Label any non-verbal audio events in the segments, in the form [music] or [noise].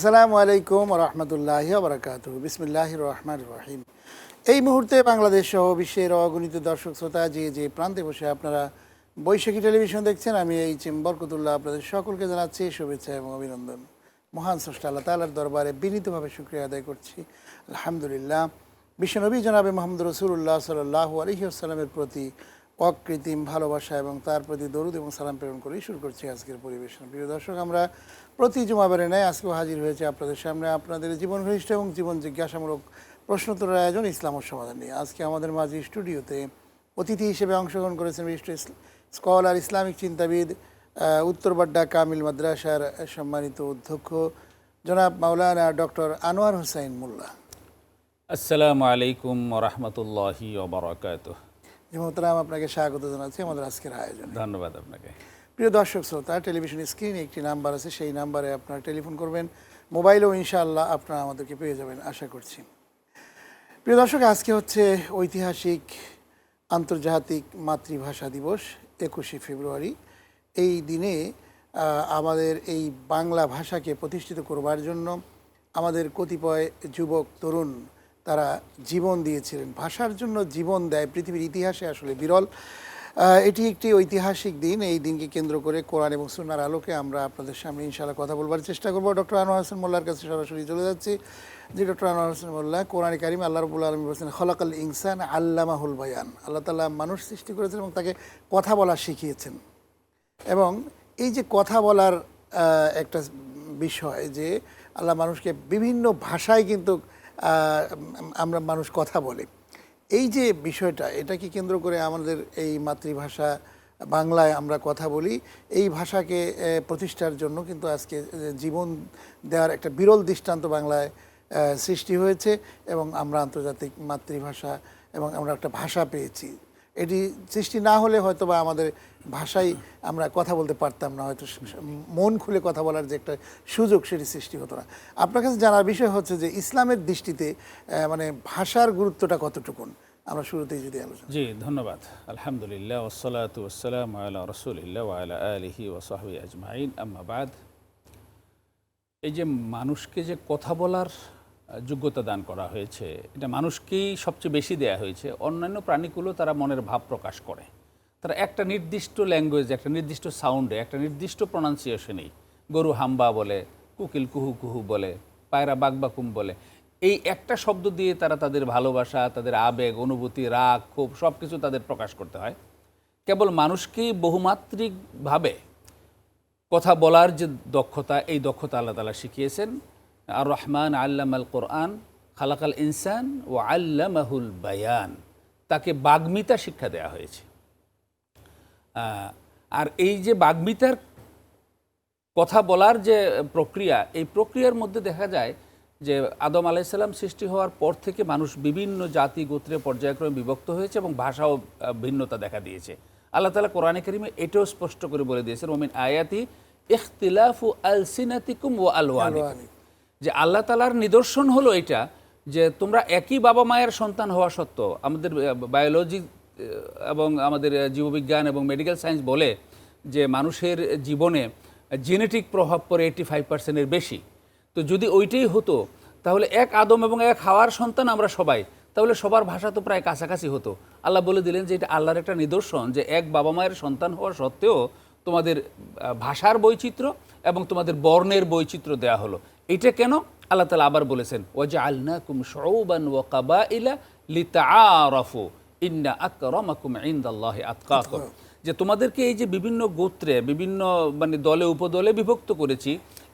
আসসালামু আলাইকুম রহমতুল্লাহ বরকাত বিসমিল্লাহ রহমান রহিম। এই মুহূর্তে বাংলাদেশ সহ বিশ্বের অগণিত দর্শক শ্রোতা যে যে প্রান্তে বসে আপনারা বৈশাখী টেলিভিশন দেখছেন, আমি এই বরকতুল্লাহ আপনাদের সকলকে জানাচ্ছি শুভেচ্ছা এবং অভিনন্দন। মহান স্রষ্টা আল্লাহ তালার দরবারে বিনীতভাবে শুক্রিয়া আদায় করছি। আলহামদুলিল্লাহ। বিশ্বনবী জনাবে মোহাম্মদ রসুল্লাহ সাল্লাহ আলহিউসালামের প্রতি অকৃত্রিম ভালোবাসা এবং তার প্রতি দরুদ এবং সালাম প্রেরণ করেই শুরু করছি আজকের পরিবেশন। প্রিয় দর্শক, আমরা প্রতি জুমাবারে নেয় আজকেও হাজির হয়েছে আপনাদের সামনে আপনাদের জীবন ঘনিষ্ঠ এবং জীবন জিজ্ঞাসামূলক প্রশ্নোত্তরের আয়োজন ইসলাম ও সমাধান নিয়ে। আজকে আমাদের মাঝে স্টুডিওতে অতিথি হিসেবে অংশগ্রহণ করেছেন বিশিষ্ট স্কলার ইসলামিক চিন্তাবিদ আহ, উত্তরবাড্ডা কামিল মাদ্রাসার সম্মানিত অধ্যক্ষ জনাব মাওলানা ডক্টর আনোয়ার হোসাইন মোল্লা। আসসালামু আলাইকুম রহমতুল্লাহি ওবরাকাত আপনাকে স্বাগত জানাচ্ছি আমাদের আজকের আয়োজন। ধন্যবাদ আপনাকে। প্রিয় দর্শক শ্রোতা, টেলিভিশন স্ক্রিনে একটি নাম্বার আছে, সেই নাম্বারে আপনারা টেলিফোন করবেন। মোবাইলেও ইনশাআল্লাহ আপনারা আমাদেরকে পেয়ে যাবেন, আশা করছি। প্রিয় দর্শক, আজকে হচ্ছে ঐতিহাসিক আন্তর্জাতিক মাতৃভাষা দিবস, একুশে ফেব্রুয়ারি। এই দিনে আমাদের এই বাংলা ভাষাকে প্রতিষ্ঠিত করবার জন্য আমাদের কতিপয় যুবক, তরুণ, তারা জীবন দিয়েছিলেন। ভাষার জন্য জীবন দেয়, পৃথিবীর ইতিহাসে আসলে বিরল। এটি একটি ঐতিহাসিক দিন। এই দিনকে কেন্দ্র করে কোরআন এবং সুনার আলোকে আমরা আপনাদের সামনে ইনশাআল্লাহ কথা বলবার চেষ্টা করব। ডক্টর আনোয়ার হাসান মোল্লার কাছে সরাসরি চলে যাচ্ছি। যে ডক্টর আনোয়ার হাসান মোল্লা, কোরআন কারিম আল্লাহ রবুল আলমী বলছেন, খলাকাল ইনসান আল্লামাহুল বায়ান। আল্লাহ তালা মানুষ সৃষ্টি করেছেন এবং তাকে কথা বলা শিখিয়েছেন। এবং এই যে কথা বলার একটা বিষয় যে আল্লাহ মানুষকে বিভিন্ন ভাষায় কিন্তু আমরা মানুষ কথা বলে। এই যে বিষয়টা এটাকে কেন্দ্র করে আমাদের এই মাতৃভাষা বাংলায় আমরা কথা বলি? এই ভাষাকে প্রতিষ্ঠার জন্য কিন্তু আজকে জীবন দেওয়ার একটা বিরল দৃষ্টান্ত বাংলায় সৃষ্টি হয়েছে এবং আমরা আন্তর্জাতিক মাতৃভাষা এবং আমরা একটা ভাষা পেয়েছি। এটি সৃষ্টি না হলে হয়তো বা আমাদের ভাষায় আমরা কথা বলতে পারতাম না, হয়তো মন খুলে কথা বলার যে একটা সুযোগ সেটি সৃষ্টি হতো না। আপনার কাছে জানার বিষয় হচ্ছে যে ইসলামের দৃষ্টিতে মানে ভাষার গুরুত্বটা কতটুকুন? আমরা শুরুতেই যদি আলোচনা জি, ধন্যবাদ। আলহামদুলিল্লাহ ওসলাত ওসালাম আল্লাহ রসুলিল্লাহ আলা আলহি ওসাহবি আজমাইন। এই যে মানুষকে যে কথা বলার যোগ্যতা দান করা হয়েছে। এটা মানুষকেই সবচেয়ে বেশি দেয়া হয়েছে। অন্যান্য প্রাণীগুলো তারা মনের ভাব প্রকাশ করে। তারা একটা নির্দিষ্ট ল্যাঙ্গুয়েজ একটা নির্দিষ্ট সাউন্ডে একটা নির্দিষ্ট প্রনাউন্সিয়েশনেই গরু হাম্বা বলে, কুকিল কুহু কুহু বলে, পায়রা বাগবাকুম বলে। এই একটা শব্দ দিয়ে তারা তাদের ভালোবাসা, তাদের আবেগ, অনুভূতি, রাগ, ক্ষোভ সব কিছু তাদের প্রকাশ করতে হয়। কেবল মানুষকেই বহুমাত্রিকভাবে কথা বলার যে দক্ষতা, এই দক্ষতা আল্লাহ তালা শিখিয়েছেন। আর রহমান আল্লাম আল কোরআন খালাকাল ইনসান ও আল্লামাহুল বায়ান তাকে বাগ্মিতা শিক্ষা দেওয়া হয়েছে। আর এই যে বাগ্মিতার কথা বলার যে প্রক্রিয়া, এই প্রক্রিয়ার মধ্যে দেখা যায় যে আদম আলাইসাল্লাম সৃষ্টি হওয়ার পর থেকে মানুষ বিভিন্ন জাতি, গোত্রে পর্যায়ক্রমে বিভক্ত হয়েছে এবং ভাষাও ভিন্নতা দেখা দিয়েছে। আল্লাহ তালা কোরআনে করিমে এটাও স্পষ্ট করে বলে দিয়েছেন ওমিন আয়াতি ইখতিলাফ ইখতিলাফু আলসিনাতিকুম ও আলওয়ানিকুম। যে আল্লাহ তালার নিদর্শন হলো এটা, যে তোমরা একই বাবা মায়ের সন্তান হওয়া সত্ত্বেও, আমাদের বায়োলজি এবং আমাদের জীববিজ্ঞান এবং মেডিকেল সায়েন্স বলে যে মানুষের জীবনে জেনেটিক প্রভাব পড়ে এইটি ফাইভ পার্সেন্টের বেশি। তো যদি ওইটাই হতো, তাহলে এক আদম এবং এক হাওয়ার সন্তান আমরা সবাই, তাহলে সবার ভাষা তো প্রায় কাছাকাছি হতো। আল্লাহ বলে দিলেন যে এটা আল্লাহর একটা নিদর্শন, যে এক বাবা মায়ের সন্তান হওয়া সত্ত্বেও তোমাদের ভাষার বৈচিত্র্য এবং তোমাদের বর্ণের বৈচিত্র্য দেয়া হলো। এটা কেন? আল্লাহ তালা আবার বলেছেন ওয়াজা আলনা কুম সৌবান ও কাবা ইলা লিতা ইন্না আকরমাকুম ইন্দাল্লাহ আতকাকুম। যে তোমাদেরকে এই যে বিভিন্ন গোত্রে, বিভিন্ন মানে দলে, উপদলে বিভক্ত করেছি,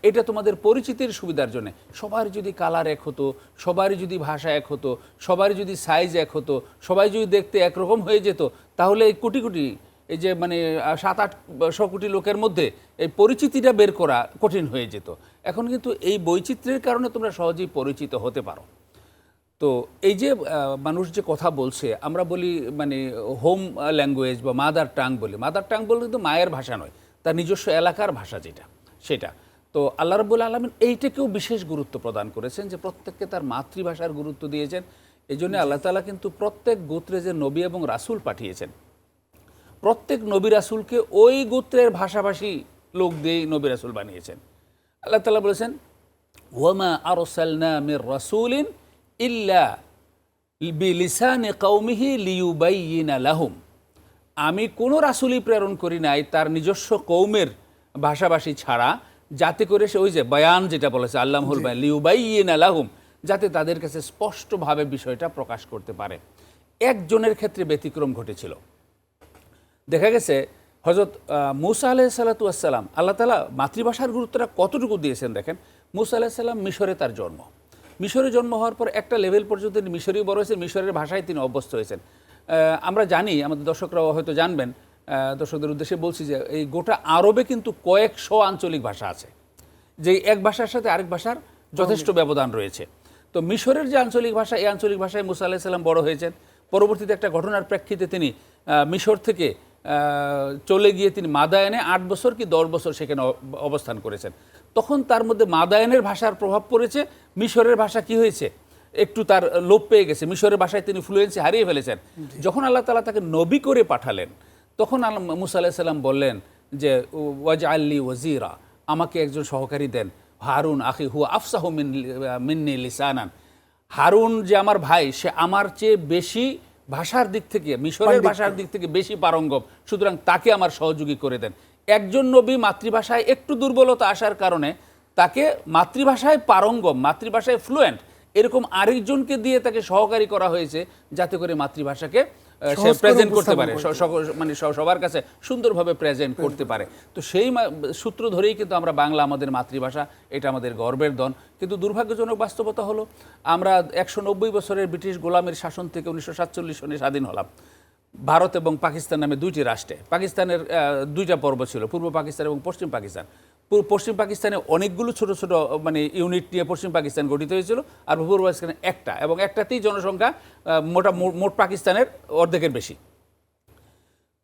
এটা তোমাদের পরিচিতির সুবিধার জন্য। সবার যদি কালার এক হতো সবারই যদি ভাষা এক হতো সবারই যদি সাইজ এক হতো, সবাই যদি দেখতে একরকম হয়ে যেত, তাহলে এই কোটি কোটি, এই যে মানে সাত আটশো কোটি লোকের মধ্যে এই পরিচিতিটা বের করা কঠিন হয়ে যেত। এখন কিন্তু এই বৈচিত্র্যের কারণে তোমরা সহজেই পরিচিত হতে পারো। তো এই যে মানুষ যে কথা বলছে, আমরা বলি মানে হোম ল্যাঙ্গুয়েজ বা মাদার টাং বলি। মাদার টাং বলতে কিন্তু মায়ের ভাষা নয়, তার নিজস্ব এলাকার ভাষা যেটা, সেটা। তো আল্লাহ রবুল আলমিন এইটাকেও বিশেষ গুরুত্ব প্রদান করেছেন যে, প্রত্যেককে তার মাতৃভাষার গুরুত্ব দিয়েছেন। এই জন্য আল্লাহ তালা কিন্তু প্রত্যেক গোত্রে যে নবী এবং রাসূল পাঠিয়েছেন, প্রত্যেক নবী রাসুলকে ওই গোত্রের ভাষাভাষী লোক দিয়েই নবী রাসুল বানিয়েছেন। আল্লাহ তালা বলেছেন ওয়ামা আরসালনা মির রাসূলিন ইল্লা বিলিসানি কৌমিহি লিউবাইয়িনা লাহুম। আমি কোনো রাসুলি প্রেরণ করি নাই তার নিজস্ব কৌমের ভাষাভাষী ছাড়া যাতে করে সে ওই যে বয়ান যেটা বলেছে আল্লাহুল বায়ান লিউবাইয়িনা লাহুম যাতে তাদের কাছে স্পষ্টভাবে বিষয়টা প্রকাশ করতে পারে। একজনের ক্ষেত্রে ব্যতিক্রম ঘটেছিল। দেখা গেছে হজরত মুসা আলাহ সাল্লাতাম আল্লাহ তালা মাতৃভাষার গুরুত্বটা কতটুকু দিয়েছেন দেখেন? মুসা আলাহ সাল্লাম মিশরে তার জন্ম। মিশরে জন্ম হওয়ার পর একটা লেভেল পর্যন্ত তিনি মিশরেই বড় হয়েছেন মিশরের ভাষায় তিনি অভ্যস্ত হয়েছেন। আমরা জানি আমাদের দর্শকরাও হয়তো জানবেন দর্শকদের উদ্দেশ্যে বলছি যে এই গোটা আরবে কিন্তু কয়েকশো আঞ্চলিক ভাষা আছে যে এক ভাষার সাথে আরেক ভাষার যথেষ্ট ব্যবধান রয়েছে। তো মিশরের যে আঞ্চলিক ভাষা এই আঞ্চলিক ভাষায় মুসা আলাহ সাল্লাম বড় হয়েছেন। পরবর্তীতে একটা ঘটনার প্রেক্ষিতে তিনি মিশর থেকে চলে গিয়ে তিনি মাদায়নে আট বছর কি দশ বছর সেখানে অবস্থান করেছেন। তখন তার মধ্যে মাদায়নের ভাষার প্রভাব পড়েছে মিশরের ভাষা কি হয়েছে? একটু তার লোপ পেয়ে গেছে। মিশরের ভাষায় তিনি ফ্লুয়েন্সি হারিয়ে ফেলেছেন। যখন আল্লাহ তালা তাকে নবী করে পাঠালেন তখন আল্লাহ মুসা আলাহ সাল্লাম বললেন যে ওয়াজ আল্লি ওয়াজিরা আমাকে একজন সহকারী দেন। হারুন আখি হু আফসাহ মিন মিন্নি লিসানান। হারুন যে আমার ভাই সে আমার চেয়ে বেশি ভাষার দিক থেকে মিশরের ভাষার দিক থেকে বেশি পারঙ্গম সুতরাং তাকে আমার সহযোগী করে দেন। একজন নবী মাতৃভাষায় একটু দুর্বলতা আসার কারণে তাকে মাতৃভাষায় পারঙ্গম মাতৃভাষায় ফ্লুয়েন্ট এরকম আরেকজনকে দিয়ে তাকে সহকারী করা হয়েছে যাতে করে মাতৃভাষাকে সে প্রেজেন্ট করতে পারে। মানে সবার কাছে সুন্দরভাবে প্রেজেন্ট করতে পারে। তো সেই সূত্র ধরেই কিন্তু আমরা বাংলা আমাদের মাতৃভাষা এটা আমাদের গর্বের দন। কিন্তু দুর্ভাগ্যজনক বাস্তবতা হলো আমরা একশো নব্বই বছরের ব্রিটিশ গোলামের শাসন থেকে উনিশশো সাতচল্লিশ সনে স্বাধীন হলাম। ভারত এবং পাকিস্তান নামে দুইটি রাষ্ট্রে। পাকিস্তানের দুইটা পর্ব ছিল পূর্ব পাকিস্তান এবং পশ্চিম পাকিস্তান। পশ্চিম পাকিস্তানে অনেকগুলো ছোট ছোট মানে ইউনিট নিয়ে পশ্চিম পাকিস্তান গঠিত হয়েছিল আর পূর্ব পাকিস্তানে একটা এবং একটাতেই জনসংখ্যা মোটা মোট- পাকিস্তানের অর্ধেকের বেশি।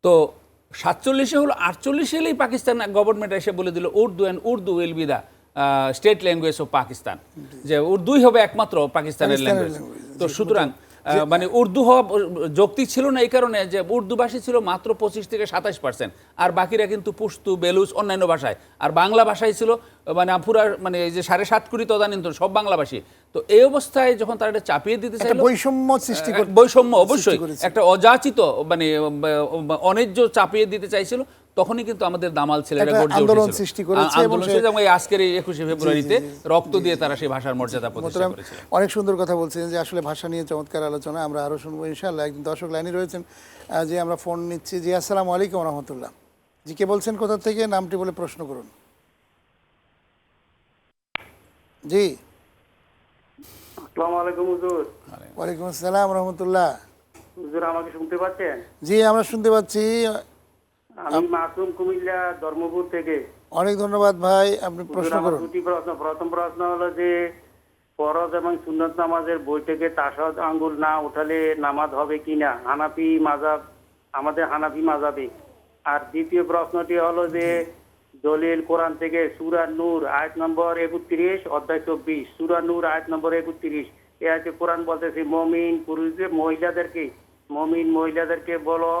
তো সাতচল্লিশে হলো আটচল্লিশে এলেই পাকিস্তান গভর্নমেন্ট এসে বলে দিল Urdu and Urdu will be the state language of Pakistan. যে উর্দুই হবে একমাত্র পাকিস্তানের ল্যাঙ্গুয়েজ তো সুতরাং মানে উর্দু হওয়া যৌক্তিক ছিল না এই কারণে যে উর্দু ভাষী ছিল মাত্র পঁচিশ থেকে সাতাশ পার্সেন্ট আর বাকিরা কিন্তু পুস্তু বেলুচ অন্যান্য ভাষায়। আর বাংলা ভাষায় ছিল মানে পুরা মানে এই যে সাড়ে সাত কোটি তদানীন্তন সব বাংলাভাষী। তো এই অবস্থায় যখন তারা এটা চাপিয়ে দিতে চাইল বৈষম্য সৃষ্টি বৈষম্য অবশ্যই। একটা অযাচিত মানে অন্যায্য চাপিয়ে দিতে চাইছিল। তখনই কিন্তু আমাদের দামাল ছেলেরা গর্জে আন্দোলন সৃষ্টি করেছে আন্দোলন এবং এই আজকের এই একুশে ফেব্রুয়ারিতে রক্ত দিয়ে তারা সেই ভাষার মর্যাদা প্রতিষ্ঠা করেছিল। অনেক সুন্দর কথা বলছেন যে আসলে ভাষা নিয়ে চমৎকার আলোচনা আমরা আরও শুনব ইনশাআল্লাহ। একজন দর্শক লাইনে রয়েছেন যে আমরা ফোন নিচ্ছি। জি আসসালামু আলাইকুম রহমতুল্লাহ। জি কে বলছেন কোথা থেকে? নামটি বলে প্রশ্ন করুন। জি। আসসালামু আলাইকুম হুজুর। ওয়ালাইকুম আসসালাম রহমতুল্লাহ। হুজুর আমাকে শুনতে পাচ্ছেন? জি আমরা শুনতে পাচ্ছি। আমি মাসুম কুমিল্লা ধর্মপুর থেকে। অনেক ধন্যবাদ ভাই আপনি প্রশ্ন করুন। দুটি প্রশ্ন। প্রথম প্রশ্ন হলো যে ফরজ এবং সুন্নত নামাজের বই থেকে তাসদ আঙ্গুল না উঠালে নামাজ হবে কিনা হানাফি মাজাব আমাদের হানাফি মাজাবে। আর দ্বিতীয় প্রশ্নটি হলো যে দলিল কোরআন থেকে সুরা নূর আয়াত নম্বর একত্রিশ অধ্যায় চব্বিশ। সুরা নূর আয়াত নম্বর একত্রিশ। এ আছে কোরআন বলতেছে মমিন পুরুষদের মহিলাদেরকে মমিন মহিলাদেরকে বলো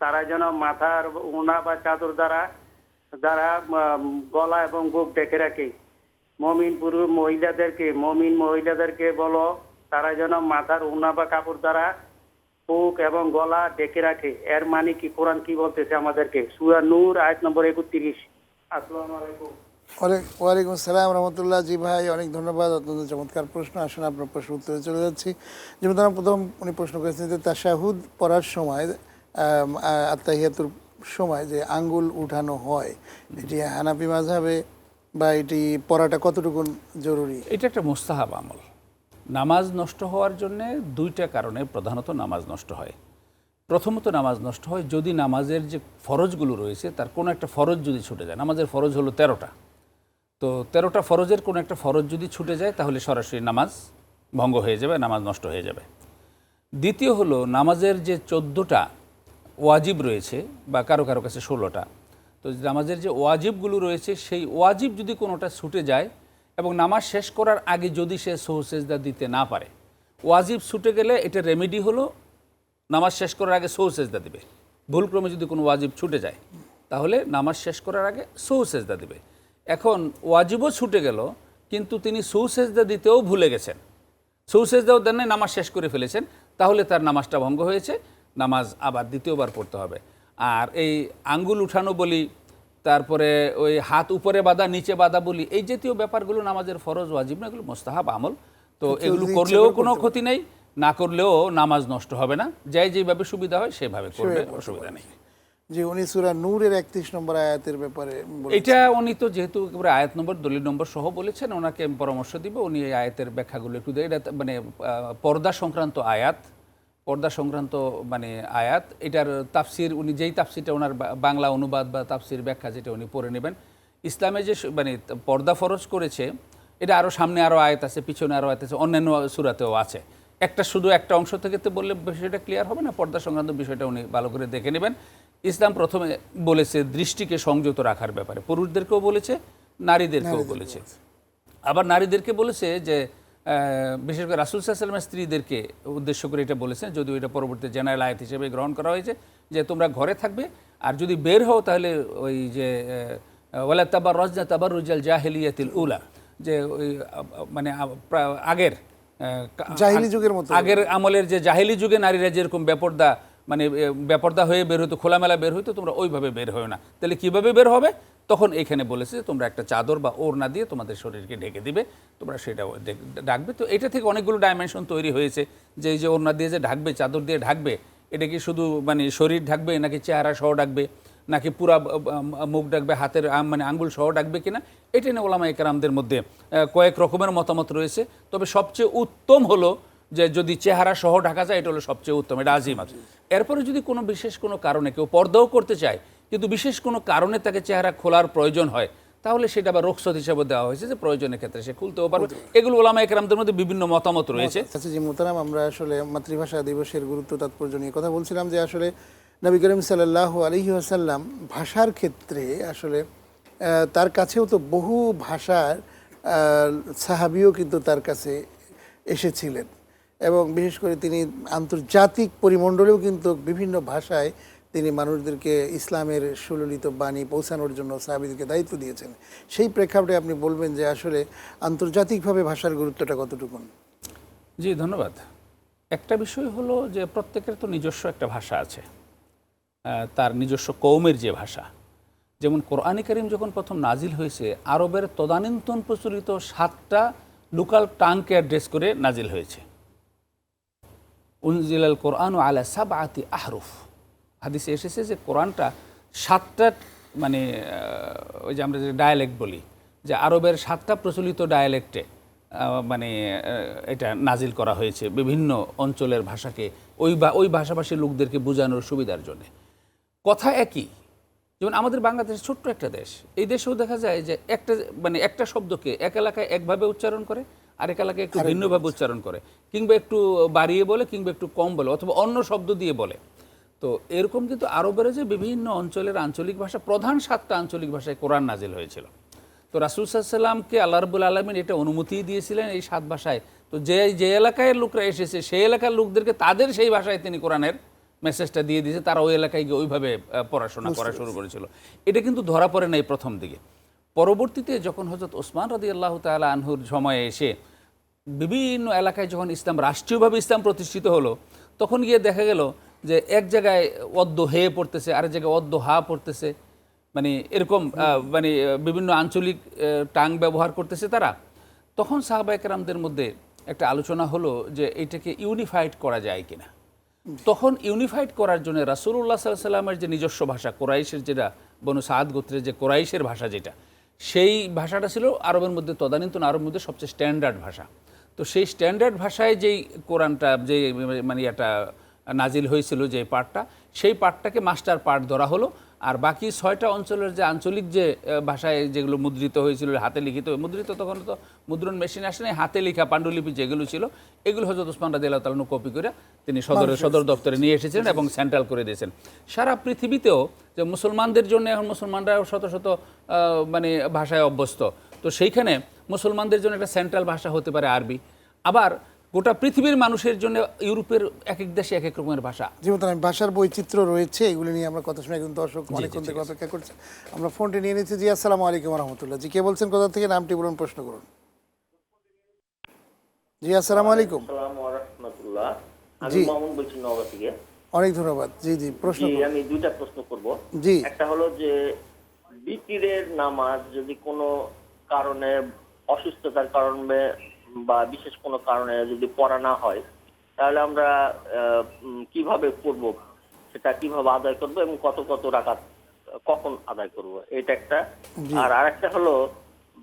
তারা যেন মাথার উনা বা চাদর দ্বারা যারা গলা এবং বুক ডেকে রাখে। মমিন পুরুষ মহিলাদেরকে, মমিন মহিলাদেরকে বলো, তারা যেন মাথার উনা বা কাপড় দ্বারা বুক এবং গলা ডেকে রাখে। এর মানে কি? কোরআন কি বলতেছে আমাদেরকে? সুরা নূর, আয়াত নম্বর একত্রিশ। আসসালামু আলাইকুম। ওয়ালাইকুম আসসালাম রহমতুল্লাহ। জি ভাই, অনেক ধন্যবাদ। অত্যন্ত চমৎকার প্রশ্ন। আসুন আপনার প্রশ্ন উত্তরে চলে যাচ্ছি। যেমন প্রথম উনি প্রশ্ন করেছেন যে তাশাহুদ পড়ার সময় আম, আ- আত্তাহিয়াতুর সময় যে আঙ্গুল উঠানো হয় এটি হানাফি মাঝাবে বা এটি পড়াটা কতটুকু জরুরি? এটা একটা মোস্তাহাব আমল। নামাজ নষ্ট হওয়ার জন্যে দুইটা কারণে প্রধানত নামাজ নষ্ট হয়। প্রথমত নামাজ নষ্ট হয় যদি নামাজের যে ফরজগুলো রয়েছে তার কোনো একটা ফরজ যদি ছুটে যায় নামাজের ফরজ হলো তেরোটা। তো তেরোটা ফরজের কোনো একটা ফরজ যদি ছুটে যায় তাহলে সরাসরি নামাজ ভঙ্গ হয়ে যাবে নামাজ নষ্ট হয়ে যাবে। দ্বিতীয় হলো নামাজের যে চোদ্দোটা ওয়াজিব রয়েছে বা কারও কারও কাছে ষোলোটা। তো নামাজের যে ওয়াজিবগুলো রয়েছে, সেই ওয়াজিব যদি কোনোটা ছুটে যায় এবং নামাজ শেষ করার আগে যদি সে সৌসেজদা দিতে না পারে, ওয়াজিব ছুটে গেলে এটা রেমেডি হলো নামাজ শেষ করার আগে সৌসেজদা দিবে। ভুলক্রমে যদি কোনো ওয়াজিব ছুটে যায়, তাহলে নামাজ শেষ করার আগে সৌসেজদা দিবে। এখন ওয়াজিবও ছুটে গেল, কিন্তু তিনি সৌসেজদা দিতেও ভুলে গেছেন। সৌসেজদাও দেন নামাজ শেষ করে ফেলেছেন, তাহলে তার নামাজটা ভঙ্গ হয়েছে। নামাজ আবার দ্বিতীয়বার পড়তে হবে। আর এই আঙ্গুল উঠানো বলি তারপরে ওই হাত উপরে বাঁধা নিচে বাঁধা বলি এই জাতীয় ব্যাপারগুলো নামাজের ফরজ ওয়াজিব না এগুলো মোস্তাহাব আমল। তো এগুলো করলেও করে কোনো ক্ষতি নেই না করলেও নামাজ নষ্ট হবে না। যাই যেভাবে সুবিধা হয় সেভাবে করবে অসুবিধা নেই। যে উনি সুরা নূরের একত্রিশ নম্বর আয়াতের ব্যাপারে এটা উনি তো যেহেতু একেবারে আয়াত নম্বর দলিল নম্বর সহ বলেছেন ওনাকে আমি পরামর্শ দিব উনি এই আয়াতের ব্যাখ্যাগুলো একটু এটা মানে পর্দা সংক্রান্ত আয়াত। পর্দা সংক্রান্ত মানে আয়াত এটার তাফসির উনি যেই তাফসিরটা ওনার বাংলা অনুবাদ বা তাফসির ব্যাখ্যা যেটা উনি পড়ে নেবেন ইসলামে যে মানে পর্দা ফরজ করেছে এটা আরও সামনে আরও আয়াত আছে পিছনে আরও আয়াত আছে অন্যান্য সুরাতেও আছে। একটা শুধু একটা অংশ থেকে তো বললে বিষয়টা ক্লিয়ার হবে না পর্দা সংক্রান্ত বিষয়টা উনি ভালো করে দেখে নেবেন। ইসলাম প্রথমে বলেছে দৃষ্টিকে সংযত রাখার ব্যাপারে পুরুষদেরকেও বলেছে নারীদেরকেও বলেছে। আবার নারীদেরকে বলেছে যে বিশেষ করে রাসুল সাল্লামের স্ত্রীদেরকে উদ্দেশ্য করে এটা বলেছেন যদিও এটা পরবর্তী জেনারেল আয়াত হিসেবে গ্রহণ করা হয়েছে যে তোমরা ঘরে থাকবে আর যদি বের হও তাহলে ওই যে ওলা ওয়ালা তাবার রজনা তাবার রুজাল জাহেলিয়াতিল উলা যে ওই মানে আগের জাহিলি যুগের মতো। আগের আমলের যে জাহেলি যুগে নারীরা যেরকম বেপর্দা মানে এ, বেপর্দা হয়ে বের হতো খোলামেলা বের হইতো তোমরা ওইভাবে বের হয় না। তাহলে কীভাবে বের হবে? তখন এখানে বলেছে তোমরা একটা চাদর বা ওড়না দিয়ে তোমাদের শরীরকে ঢেকে দিবে তোমরা সেটা ডাকবে তো এটা থেকে অনেকগুলো ডাইমেনশন তৈরি হয়েছে যে এই যে ওড়না দিয়ে যে ঢাকবে চাদর দিয়ে ঢাকবে এটা কি শুধু মানে শরীর ঢাকবে নাকি চেহারা সহ ডাকবে নাকি পুরা মুখ ডাকবে হাতের মানে আঙ্গুল সহ ডাকবে কিনা? এটা নিয়ে ওলামা একরামদের মধ্যে কয়েক রকমের মতামত রয়েছে। তবে সবচেয়ে উত্তম হলো যে যদি চেহারা সহ ঢাকা যায় এটা হলো সবচেয়ে উত্তম এটা আজিমাত এরপরে যদি কোনো বিশেষ কোনো কারণে কেউ পর্দাও করতে চায় কিন্তু বিশেষ কোনো কারণে তাকে চেহারা খোলার প্রয়োজন হয় তাহলে সেটা আবার রোকসত হিসাবে দেওয়া হয়েছে যে প্রয়োজনের ক্ষেত্রে সে খুলতেও পারবে। এগুলো ওলামা একরামদের মধ্যে বিভিন্ন মতামত রয়েছে। আচ্ছা জি মোতারাম আমরা আসলে মাতৃভাষা দিবসের গুরুত্ব তাৎপর্য নিয়ে কথা বলছিলাম যে আসলে নবী করিম সাল্লাহ আলহি আসাল্লাম ভাষার ক্ষেত্রে আসলে তার কাছেও তো বহু ভাষার সাহাবিও কিন্তু তার কাছে এসেছিলেন। এবং বিশেষ করে তিনি আন্তর্জাতিক পরিমণ্ডলেও কিন্তু বিভিন্ন ভাষায় তিনি মানুষদেরকে ইসলামের সুললিত বাণী পৌঁছানোর জন্য সাহাবিদেরকে দায়িত্ব দিয়েছেন। সেই প্রেক্ষাপটে আপনি বলবেন যে আসলে আন্তর্জাতিকভাবে ভাষার গুরুত্বটা কতটুকু? জি, ধন্যবাদ। একটা বিষয় হলো যে প্রত্যেকের তো নিজস্ব একটা ভাষা আছে। তার নিজস্ব কৌমের যে ভাষা। যেমন কোরআনী করিম যখন প্রথম নাজিল হয়েছে, আরবের তদানীন্তন প্রচলিত সাতটা লোকাল টাংকে অ্যাড্রেস করে নাজিল হয়েছে। উনজিলাল কোরআন আলা সাব আতি আহরুফ। হাদিসে এসেছে যে কোরআনটা সাতটা মানে ওই যে আমরা যে ডায়ালেক্ট বলি, যে আরবের সাতটা প্রচলিত ডায়ালেক্টে মানে এটা নাজিল করা হয়েছে বিভিন্ন অঞ্চলের ভাষাকে, ওই বা, ওই ভাষাভাষী লোকদেরকে বোঝানোর সুবিধার জন্য। কথা একই, যেমন আমাদের বাংলাদেশ ছোট্ট একটা দেশ, এই দেশেও দেখা যায় যে একটা মানে একটা শব্দকে এক এলাকায় একভাবে উচ্চারণ করে আরেক এলাকায় একটু ভিন্নভাবে উচ্চারণ করে। কিংবা একটু বাড়িয়ে বলে কিংবা একটু কম বলে অথবা অন্য শব্দ দিয়ে বলে। তো এরকম কিন্তু আরবের যে বিভিন্ন অঞ্চলের আঞ্চলিক ভাষা প্রধান সাতটা আঞ্চলিক ভাষায় কোরআন নাজিল হয়েছিল। তো রাসুল সাল্লামকে আল্লাহ রবুল আলমিন এটা অনুমতি দিয়েছিলেন এই সাত ভাষায়। তো যে যে এলাকায় লোকরা এসেছে সেই এলাকার লোকদেরকে তাদের সেই ভাষায় তিনি কোরআনের মেসেজটা দিয়ে দিয়েছে তারা ওই এলাকায় গিয়ে ওইভাবে পড়াশোনা করা শুরু করেছিল। এটা কিন্তু ধরা পড়ে নাই প্রথম দিকে। পরবর্তীতে যখন হজরত ওসমান রদি আল্লাহ তালা আনহুর সময়ে এসে বিভিন্ন এলাকায় যখন ইসলাম, রাষ্ট্রীয়ভাবে ইসলাম প্রতিষ্ঠিত হলো, তখন গিয়ে দেখা গেল যে এক জায়গায় অদ্য হে পড়তেছে, আরেক জায়গায় অদ্য হা পড়তেছে। মানে এরকম মানে বিভিন্ন আঞ্চলিক টাং ব্যবহার করতেছে তারা। তখন সাহাবাইকেরামদের মধ্যে একটা আলোচনা হলো যে এটাকে ইউনিফাইড করা যায় কিনা। তখন ইউনিফাইড করার জন্য রাসুল্লাহ সাল্লামের যে নিজস্ব ভাষা, কোরাইশের যেটা, বনু সাদ গোত্রের যে কোরাইশের ভাষা যেটা সেই ভাষাটা ছিল আরবের মধ্যে, তদানীন্তন আরবের মধ্যে সবচেয়ে স্ট্যান্ডার্ড ভাষা। তো সেই স্ট্যান্ডার্ড ভাষায় যেই কোরআনটা, যে মানে একটা নাজিল হয়েছিল যে পাঠটা, সেই পাঠটাকে মাস্টার পাঠ ধরা হলো। আর বাকি ছয়টা অঞ্চলের যে আঞ্চলিক যে ভাষায় যেগুলো মুদ্রিত হয়েছিল হাতে লিখিত মুদ্রিত তখন তো মুদ্রণ মেশিন আসে নাই। হাতে লেখা পাণ্ডুলিপি যেগুলো ছিল এগুলো হজরত উসমান রাজি আল্লাহ তালন কপি করে তিনি সদরের সদর দপ্তরে নিয়ে এসেছিলেন এবং সেন্ট্রাল করে দিয়েছেন। সারা পৃথিবীতেও যে মুসলমানদের জন্য এখন মুসলমানরাও শত শত মানে ভাষায় অভ্যস্ত। তো সেইখানে মুসলমানদের জন্য একটা সেন্ট্রাল ভাষা হতে পারে আরবি। আবার গোটা পৃথিবীর মানুষের জন্য ইউরোপের এক এক দেশে এক এক রকমের ভাষা। যেমন আমি ভাষার বৈচিত্র্য রয়েছে এগুলো নিয়ে আমরা কথা শুনে কিন্তু দর্শক অনেকক্ষণ থেকে অপেক্ষা করছে। আমরা ফোনটি নিয়ে নিচ্ছি জি আসসালামু আলাইকুম রহমতুল্লাহ। জি কে বলছেন কোথা থেকে নামটি বলুন প্রশ্ন করুন। জি আসসালামু আলাইকুম। আসসালামু রহমতুল্লাহ আমি জি। মামুন বলছি নওগাঁ থেকে। অনেক ধন্যবাদ। জি জি প্রশ্ন আমি দুইটা প্রশ্ন করব। জি। একটা হলো যে বিতিরের নামাজ যদি কোনো কারণে অসুস্থতার কারণে বা বিশেষ কোনো কারণে যদি পড়া না হয় তাহলে আমরা কীভাবে করব সেটা কীভাবে আদায় করব এবং কত কত রাকাত কখন আদায় করব? এটা একটা। আর আরেকটা হলো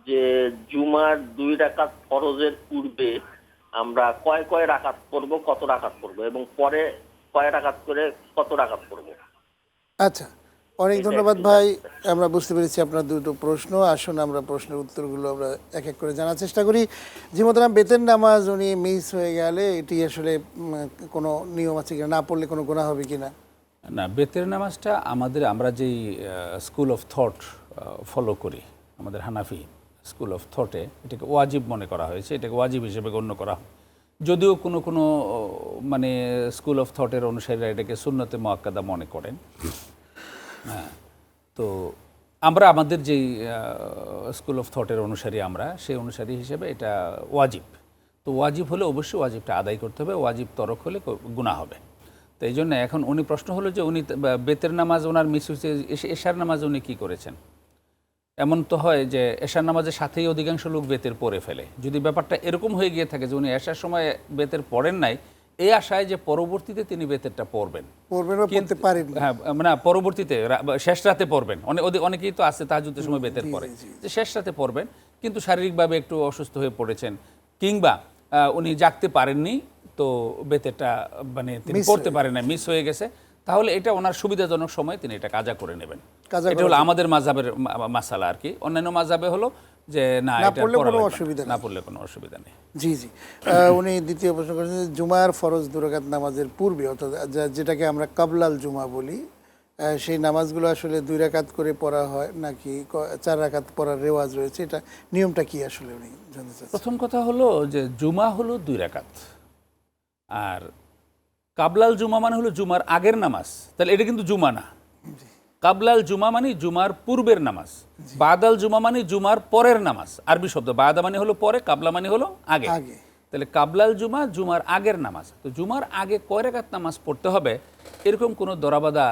যে জুমার দুই রাকাত ফরজের পূর্বে আমরা কয় কয় রাকাত করব কত রাকাত করব এবং পরে কয় রাকাত করে কত রাকাত করব আচ্ছা। অনেক ধন্যবাদ ভাই। আমরা বুঝতে পেরেছি আপনার দুটো প্রশ্ন। আসুন আমরা প্রশ্নের উত্তরগুলো আমরা এক এক করে জানার চেষ্টা করি। জিমতরাম বেতেন নামাজ উনি মিস হয়ে গেলে এটি আসলে কোনো নিয়ম আছে কিনা? না পড়লে কোনো গোনা হবে কিনা? না বেতের নামাজটা আমাদের আমরা যেই স্কুল অফ থট ফলো করি আমাদের হানাফি স্কুল অফ থটে এটাকে ওয়াজিব মনে করা হয়েছে এটাকে ওয়াজিব হিসেবে গণ্য করা হয়। যদিও কোনো কোনো মানে স্কুল অফ থটের অনুসারীরা এটাকে সুন্নতে মোয়াক্কাদা মনে করেন। হ্যাঁ। তো আমরা আমাদের যেই স্কুল অফ থটের অনুসারী আমরা, সেই অনুসারী হিসেবে এটা ওয়াজিব। তো ওয়াজিব হলে অবশ্যই ওয়াজিবটা আদায় করতে হবে, ওয়াজিব তরক হলে গুণা হবে। তো এই জন্য এখন উনি প্রশ্ন হলো যে উনি বেতের নামাজ ওনার মিস হয়েছে এশার নামাজ উনি কী করেছেন? এমন তো হয় যে এশার নামাজের সাথেই অধিকাংশ লোক বেতের পরে ফেলে। যদি ব্যাপারটা এরকম হয়ে গিয়ে থাকে যে উনি এশার সময় বেতের পড়েন নাই এই আশায় যে পরবর্তীতে তিনি বেতেরটা পড়বেন। পড়বেন পড়তে পারেন হ্যাঁ মানে পরবর্তীতে শেষ রাতে পড়বেন। অনেকেই তো আছে তাহাজুদের সময় বেতের পরে যে শেষ রাতে পড়বেন কিন্তু শারীরিকভাবে একটু অসুস্থ হয়ে পড়েছেন কিংবা উনি জাগতে পারেননি তো বেতেরটা মানে তিনি পড়তে পারেন না মিস হয়ে গেছে। তাহলে এটা ওনার সুবিধাজনক সময় তিনি এটা কাজা করে নেবেন। এটা হলো আমাদের মাঝাবের মাসালা আর কি। অন্যান্য মাঝাবে হলো যে না পড়লে কোনো অসুবিধা না পড়লে কোনো অসুবিধা নেই। জি জি। উনি দ্বিতীয় প্রশ্ন করেছেন জুমার ফরজ দুরাকাত নামাজের পূর্বে অর্থাৎ যেটাকে আমরা কাবলাল জুমা বলি সেই নামাজগুলো আসলে দুই রাকাত করে পড়া হয় নাকি চার রাকাত পড়ার রেওয়াজ রয়েছে এটা নিয়মটা কি আসলে উনি জানতে চাচ্ছেন? প্রথম কথা হলো যে জুমা হলো দুই রাকাত। আর কাবলাল জুমা মানে হলো জুমার আগের নামাজ। তাহলে এটা কিন্তু জুমা না। কাবলাল জুমা মানে জুমার পূর্বের নামাজ। বাদাল জুমা মানে জুমার পরের নামাজ। আরবি শব্দ বাদা মানে হলো পরে কাবলা মানে হলো আগে। আগে। তাহলে কাবলাল জুমা জুমার আগের নামাজ। তো জুমার আগে কয় রেখাত নামাজ পড়তে হবে? এরকম কোনো দরাবাদা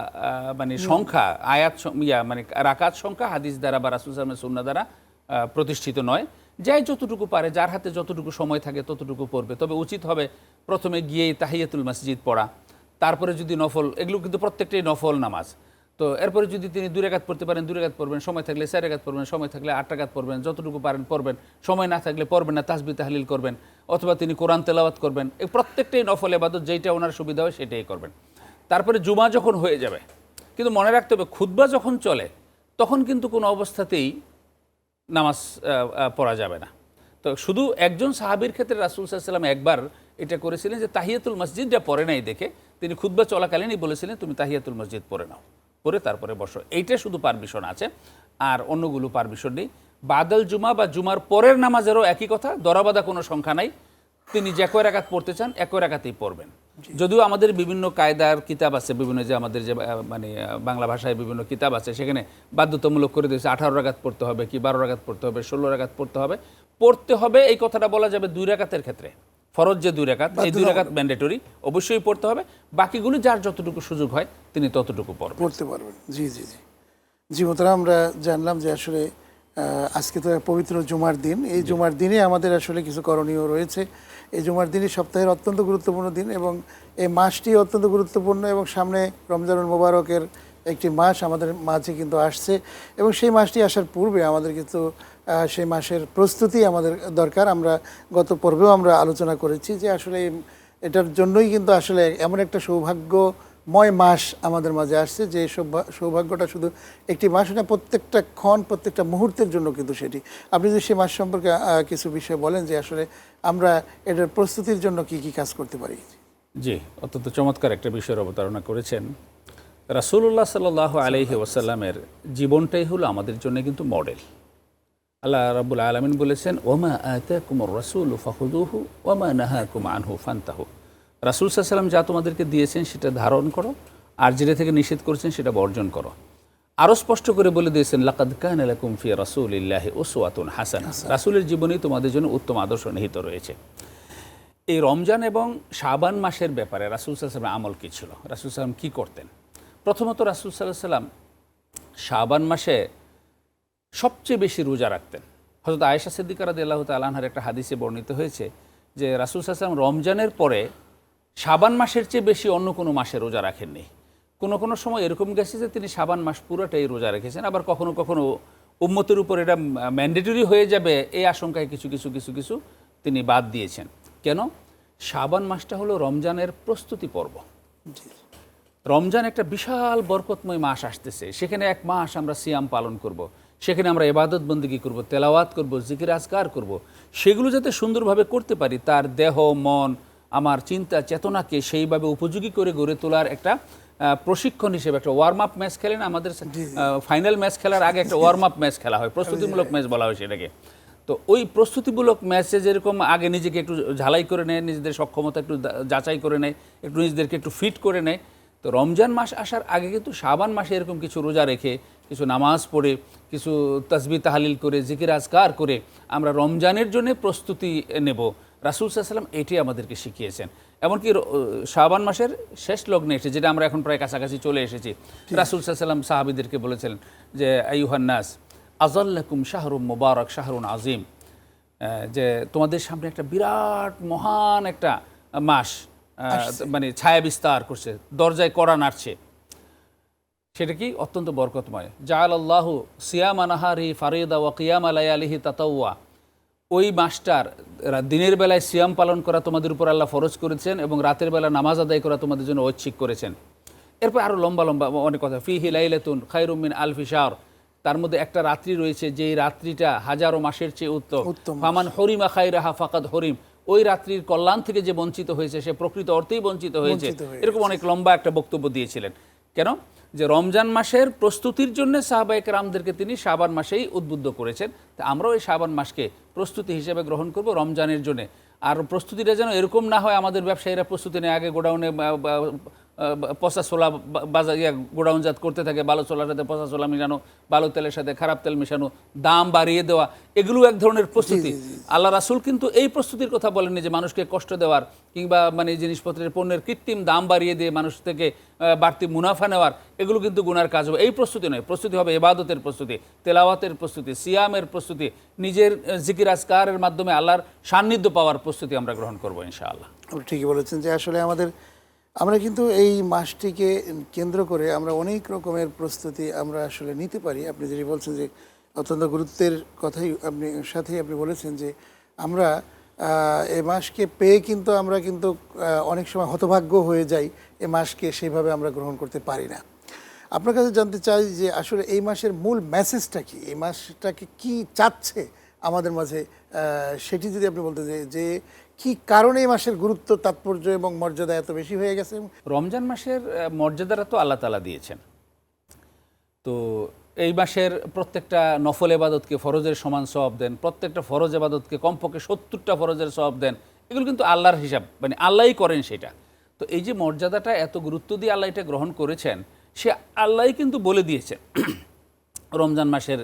মানে সংখ্যা আয়াত ইয়া মানে রাকাত সংখ্যা হাদিস দ্বারা বা রাসুল সালামের সুন্না দ্বারা প্রতিষ্ঠিত নয়। যাই যতটুকু পারে যার হাতে যতটুকু সময় থাকে ততটুকু পড়বে। তবে উচিত হবে প্রথমে গিয়েই তাহিয়াতুল মসজিদ পড়া। তারপরে যদি নফল এগুলো কিন্তু প্রত্যেকটাই নফল নামাজ। তো এরপরে যদি তিনি দুই রেখাত পড়তে পারেন, দুই রেখাত পড়বেন, সময় থাকলে চার রেখাত পড়বেন, সময় থাকলে আট টাকাত পড়বেন, যতটুকু পারেন পড়বেন, সময় না থাকলে পড়বেন না তাসবি তাহলিল করবেন, অথবা তিনি কোরআন তেলাওয়াত করবেন, এই প্রত্যেকটাই নফল এবাদত যেইটা ওনার সুবিধা হয় সেটাই করবেন। তারপরে জুমা যখন হয়ে যাবে, কিন্তু মনে রাখতে হবে, খুতবা যখন চলে, তখন কিন্তু কোনো অবস্থাতেই নামাজ পড়া যাবে না। তো শুধু একজন সাহাবীর ক্ষেত্রে রাসুল সাল্লাম একবার এটা করেছিলেন যে তাহিয়াতুল মসজিদটা পড়ে নাই দেখে, তিনি খুদ্া চলাকালীনই বলেছিলেন, তুমি তাহিয়াতুল মসজিদ পড়ে নাও। পরে তারপরে বসো। এইটা শুধু পারমিশন আছে। আর অন্যগুলো পারমিশন নেই। বাদল জুমা বা জুমার পরের নামাজেরও একই কথা দরাবাদা কোনো সংখ্যা নাই। তিনি যে একই রাকাত পড়তে চান একই রাকাতেই পড়বেন। যদিও আমাদের বিভিন্ন কায়দার কিতাব আছে বিভিন্ন যে আমাদের যে মানে বাংলা ভাষায় বিভিন্ন কিতাব আছে সেখানে বাধ্যতামূলক করে দিয়েছে আঠারো রাকাত পড়তে হবে কি বারো রাকাত পড়তে হবে ষোলো রাকাত পড়তে হবে। পড়তে হবে এই কথাটা বলা যাবে দুই রাকাতের ক্ষেত্রে। ফরজ যে দুই রাকাত এই দুই রাকাত ম্যান্ডেটরি অবশ্যই পড়তে হবে। বাকিগুলো যার যতটুকু সুযোগ হয় তিনি ততটুকু পড়বেন। পড়তে পারবেন। জি জি জি। জি মোতারা আমরা জানলাম যে আসলে আজকে তো পবিত্র জুমার দিন। এই জুমার দিনে আমাদের আসলে কিছু করণীয় রয়েছে। এই জুমার দিনই সপ্তাহের অত্যন্ত গুরুত্বপূর্ণ দিন এবং এই মাসটি অত্যন্ত গুরুত্বপূর্ণ এবং সামনে রমজানুল মোবারকের একটি মাস আমাদের মাঝে কিন্তু আসছে। এবং সেই মাসটি আসার পূর্বে আমাদের কিন্তু সেই মাসের প্রস্তুতি আমাদের দরকার। আমরা গত পর্বেও আমরা আলোচনা করেছি যে আসলে এটার জন্যই কিন্তু আসলে এমন একটা সৌভাগ্যময় মাস আমাদের মাঝে আসছে যে সৌভা- সৌভাগ্যটা শুধু একটি মাস না, প্রত্যেকটা ক্ষণ, প্রত্যেকটা মুহূর্তের জন্য কিন্তু সেটি। আপনি যদি সেই মাস সম্পর্কে কিছু বিষয় বলেন যে আসলে আমরা এটার প্রস্তুতির জন্য কি কি কাজ করতে পারি? জি, অত্যন্ত চমৎকার একটা বিষয়ের অবতারণা করেছেন। রাসূলুল্লাহ সাল্লাহ আলহি ওয়াসাল্লামের জীবনটাই হলো আমাদের জন্য কিন্তু মডেল। আল্লাহ রাবুল আলমিন বলেছেন ওমা আতাকুমর রাসুল ফাহুদুহু ওমা নাহাকুম আনহু ফান্তাহু। রাসুল সাল্লাম যা তোমাদেরকে দিয়েছেন সেটা ধারণ করো আর যেটা থেকে নিষেধ করেছেন সেটা বর্জন করো। আরও স্পষ্ট করে বলে দিয়েছেন লাকাদ কান আলাকুম ফি রাসূলিল্লাহি উসওয়াতুন হাসানা রাসূলের জীবনেই তোমাদের জন্য উত্তম আদর্শ নিহিত রয়েছে। এই রমজান এবং শাবান মাসের ব্যাপারে রাসুল সাল্লাম আমল কী ছিল? রাসুল সাল্লাম কী করতেন? প্রথমত রাসুল সাল্লাহ সাল্লাম শাবান মাসে সবচেয়ে বেশি রোজা রাখতেন। হজরত আয়েশা সিদ্দিকার আল্লাহ তালাহার একটা হাদিসে বর্ণিত হয়েছে যে রাসুল সাল্লাম রমজানের পরে সাবান মাসের চেয়ে বেশি অন্য কোনো মাসে রোজা রাখেননি। কোনো কোনো সময় এরকম গেছে যে তিনি সাবান মাস পুরোটাই রোজা রেখেছেন আবার কখনো কখনো উম্মতের উপর এটা ম্যান্ডেটরি হয়ে যাবে এই আশঙ্কায় কিছু কিছু কিছু কিছু তিনি বাদ দিয়েছেন। কেন? সাবান মাসটা হলো রমজানের প্রস্তুতি পর্ব। রমজান একটা বিশাল বরকতময় মাস আসতেছে সেখানে এক মাস আমরা সিয়াম পালন করব। সেখানে আমরা এবাদত বন্দিগি করব তেলাওয়াত করব জিকির আজকার করব। সেগুলো যাতে সুন্দরভাবে করতে পারি তার দেহ মন আমার চিন্তা চেতনাকে সেইভাবে উপযোগী করে গড়ে তোলার একটা প্রশিক্ষণ হিসেবে একটা ওয়ার্ম আপ ম্যাচ খেলেন আমাদের ফাইনাল ম্যাচ খেলার আগে একটা ওয়ার্ম আপ ম্যাচ খেলা হয় প্রস্তুতিমূলক ম্যাচ বলা হয় সেটাকে তো ওই প্রস্তুতিমূলক ম্যাচে যেরকম আগে নিজেকে একটু ঝালাই করে নেয় নিজেদের সক্ষমতা একটু যাচাই করে নেয় একটু নিজেদেরকে একটু ফিট করে নেয় তো রমজান মাস আসার আগে কিন্তু শাবান মাসে এরকম কিছু রোজা রেখে কিছু নামাজ পড়ে কিছু তসবি তাহালিল করে জিকির আজকার করে আমরা রমজানের জন্য প্রস্তুতি নেব। রাসুল সাল্লাম এটি আমাদেরকে শিখিয়েছেন। এমনকি শাবান মাসের শেষ লগ্নে এসে যেটা আমরা এখন প্রায় কাছাকাছি চলে এসেছি রাসুল সাল্লাম সাহাবিদেরকে বলেছিলেন যে আইহান্নাস আজল্লাকুম শাহরুম মোবারক শাহরুন আজিম যে তোমাদের সামনে একটা বিরাট মহান একটা মাস মানে ছায়া বিস্তার করছে দরজায় কড়া নাড়ছে। সেটা কি অত্যন্ত বরকতময়। জাল আল্লাহ সিয়াম আনাহারি ফারিদা ওয়া কিয়াম আলাই আলিহি তাতাউয়া ওই মাসটার দিনের বেলায় সিয়াম পালন করা তোমাদের উপর আল্লাহ ফরজ করেছেন এবং রাতের বেলা নামাজ আদায় করা তোমাদের জন্য ঐচ্ছিক করেছেন। এরপর আরও লম্বা লম্বা অনেক কথা। ফি হিলাইলেতুন খাইরুমিন আলফিসার তার মধ্যে একটা রাত্রি রয়েছে যেই রাত্রিটা হাজারো মাসের চেয়ে উত্তম। উত্তম। ফামান হরিমা খাইরাহা ফাকাদ হরিম। ওই রাত্রির কল্যাণ থেকে যে বঞ্চিত হয়েছে সে প্রকৃত অর্থেই বঞ্চিত হয়েছে। এরকম অনেক লম্বা একটা বক্তব্য দিয়েছিলেন। কেন? যে রমজান মাসের প্রস্তুতির জন্য সাহাবাহিক রামদেরকে তিনি শাবান মাসেই উদ্বুদ্ধ করেছেন। তা আমরাও এই শাবান মাসকে প্রস্তুতি হিসেবে গ্রহণ করব রমজানের জন্য। আর প্রস্তুতিটা যেন এরকম না হয় আমাদের ব্যবসায়ীরা প্রস্তুতি নেয়, আগে গোডাউনে পচা ছোলা বাজার ইয়া গোডাউনজাত করতে থাকে ভালো ছোলার সাথে পচা ছোলা মিশানো ভালো তেলের সাথে খারাপ তেল মেশানো দাম বাড়িয়ে দেওয়া এগুলো এক ধরনের প্রস্তুতি। আল্লাহ রাসুল কিন্তু এই প্রস্তুতির কথা বলেননি যে মানুষকে কষ্ট দেওয়ার কিংবা মানে জিনিসপত্রের পণ্যের কৃত্রিম দাম বাড়িয়ে দিয়ে মানুষ থেকে বাড়তি মুনাফা নেওয়ার এগুলো কিন্তু গুনার কাজ হবে। এই প্রস্তুতি নয় প্রস্তুতি হবে এবাদতের প্রস্তুতি তেলাওয়াতের প্রস্তুতি সিয়ামের প্রস্তুতি নিজের জিকির আজকারের মাধ্যমে আল্লাহর সান্নিধ্য পাওয়ার প্রস্তুতি আমরা গ্রহণ করব ইনশাআল্লাহ। ঠিকই বলেছেন যে আসলে আমাদের আমরা কিন্তু এই মাসটিকে কেন্দ্র করে আমরা অনেক রকমের প্রস্তুতি আমরা আসলে নিতে পারি। আপনি যেটি বলছেন যে অত্যন্ত গুরুত্বের কথাই আপনি, সাথেই আপনি বলেছেন যে আমরা এ মাসকে পেয়ে কিন্তু আমরা কিন্তু অনেক সময় হতভাগ্য হয়ে যাই এ মাসকে সেইভাবে আমরা গ্রহণ করতে পারি না। আপনার কাছে জানতে চাই যে আসলে এই মাসের মূল মেসেজটা কি? এই মাসটাকে কি চাচ্ছে আমাদের মাঝে? সেটি যদি আপনি বলতে যে যে কি কারণে এই মাসের গুরুত্ব, তাৎপর্য এবং মর্যাদা এত বেশি হয়ে গেছে? রমজান মাসের মর্যাদাটা তো আল্লাহ তালা দিয়েছেন। তো এই মাসের প্রত্যেকটা নফল এবাদতকে ফরজের সমান সওয়াব দেন, প্রত্যেকটা ফরজ এবাদতকে কমপক্ষে সত্তরটা ফরজের সওয়াব দেন, এগুলো কিন্তু আল্লাহর হিসাব মানে আল্লাহই করেন সেটা। তো এই যে মর্যাদাটা এত গুরুত্ব দিয়ে আল্লাহ এটা গ্রহণ করেছেন, সে আল্লাহই কিন্তু বলে দিয়েছেন। [clears throat] রমজান মাসের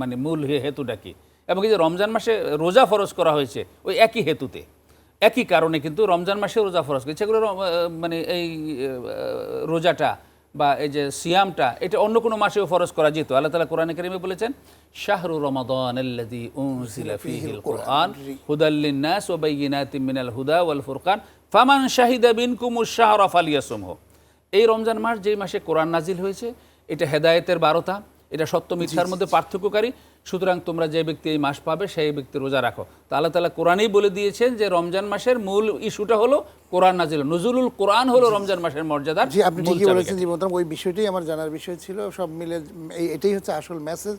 মানে মূল হেতুটা কি? এবং এই যে রমজান মাসে রোজা ফরজ করা হয়েছে, ওই একই হেতুতে। একই কারণে কিন্তু রমজান মাসে রোজা ফরজ করেছে সেগুলো মানে এই রোজাটা বা এই যে সিয়ামটা এটা অন্য কোনো মাসেও ফরজ করা যেত। আল্লাহ তালা কোরআনে কারিমে বলেছেন শাহরু রমাদান আল্লাযী উনজিলা ফীহিল কুরআন হুদাল লিন-নাস ওয়া বাইয়িনাতিম মিনাল হুদা ওয়াল ফুরকান ফামান শাহিদা বিনকুমুশ শাহরা ফালিয়াসুমহু। এই রমজান মাস যেই মাসে কোরআন নাজিল হয়েছে এটা হেদায়েতের বারোটা এটা সত্য মিথ্যার মধ্যে পার্থক্যকারী। সুতরাং তোমরা যে ব্যক্তি এই মাস পাবে সেই ব্যক্তি রোজা রাখো। তা আল্লাহ তালা কোরআনেই বলে দিয়েছেন যে রমজান মাসের মূল ইস্যুটা হলো কোরআন নাজিল। নজরুল কোরআন হলো রমজান মাসের মর্যাদা জি আপনি ঠিকই বলেছেন জি মোহতারাম ওই বিষয়টাই আমার জানার বিষয় ছিল। সব মিলে এই এটাই হচ্ছে আসল মেসেজ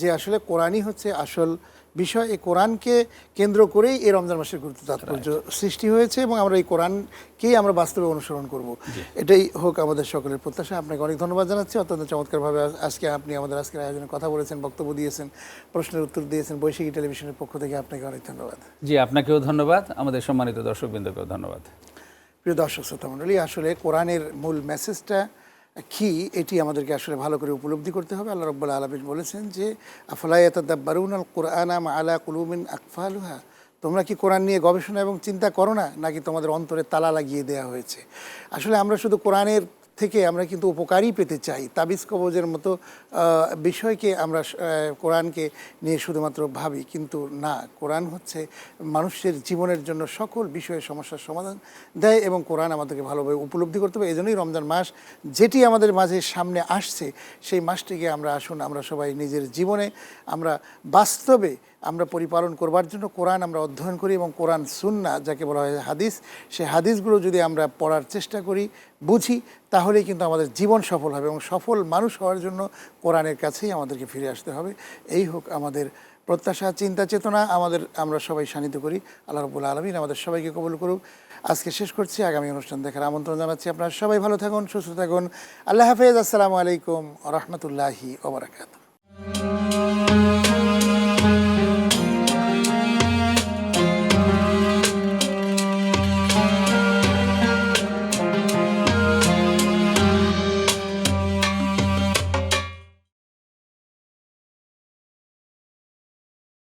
যে আসলে কোরআনই হচ্ছে আসল বিষয় এই কোরআনকে কেন্দ্র করেই এই রমজান মাসের গুরুত্ব তাৎপর্য সৃষ্টি হয়েছে এবং আমরা এই কোরআনকেই আমরা বাস্তবে অনুসরণ করব। এটাই হোক আমাদের সকলের প্রত্যাশা। আপনাকে অনেক ধন্যবাদ জানাচ্ছি। অত্যন্ত চমৎকারভাবে আজকে আপনি আমাদের আজকের আয়োজনে কথা বলেছেন বক্তব্য দিয়েছেন প্রশ্নের উত্তর দিয়েছেন। বৈশাখী টেলিভিশনের পক্ষ থেকে আপনাকে অনেক ধন্যবাদ। জি আপনাকেও ধন্যবাদ। আমাদের সম্মানিত দর্শকবৃন্দকেও ধন্যবাদ। প্রিয় দর্শক শ্রোতা মণ্ডলী আসলে কোরআনের মূল মেসেজটা কি এটি আমাদেরকে আসলে ভালো করে উপলব্ধি করতে হবে? আল্লাহ রব্বুল্লা আলমিন বলেছেন যে আফলায়াতাদাব্বারুন আল কোরআন আম আলা কুলুমিন আকফালুহা? তোমরা কি কোরআন নিয়ে গবেষণা এবং চিন্তা করো না, নাকি তোমাদের অন্তরে তালা লাগিয়ে দেওয়া হয়েছে? আসলে আমরা শুধু কোরআনের থেকে আমরা কিন্তু উপকারই পেতে চাই। তাবিজ কবজের মতো বিষয়কে আমরা কোরআনকে নিয়ে শুধুমাত্র ভাবি, কিন্তু না, কোরআন হচ্ছে মানুষের জীবনের জন্য সকল বিষয়ে সমস্যার সমাধান দেয় এবং কোরআন আমাদেরকে ভালোভাবে উপলব্ধি করতে হবে। এই জন্যই রমজান মাস যেটি আমাদের মাঝে সামনে আসছে, সেই মাসটিকে আমরা আসুন, আমরা সবাই নিজের জীবনে আমরা বাস্তবে আমরা পরিপালন করবার জন্য কোরআন আমরা অধ্যয়ন করি এবং কোরআন সুন্না যাকে বলা হয় হাদিস সেই হাদিসগুলো যদি আমরা পড়ার চেষ্টা করি, বুঝি, তাহলেই কিন্তু আমাদের জীবন সফল হবে এবং সফল মানুষ হওয়ার জন্য কোরআনের কাছেই আমাদেরকে ফিরে আসতে হবে। এই হোক আমাদের প্রত্যাশা, চিন্তা, চেতনা, আমাদের, আমরা সবাই শানিত করি। আল্লাহ রবুল্লা আলমিন আমাদের সবাইকে কবুল করুক। আজকে শেষ করছি, আগামী অনুষ্ঠান দেখার আমন্ত্রণ জানাচ্ছি আপনারা সবাই। ভালো থাকুন, সুস্থ থাকুন। আল্লাহ হাফেজ, আসসালামু আলাইকুম রহমতুল্লাহি ওবরাকাতু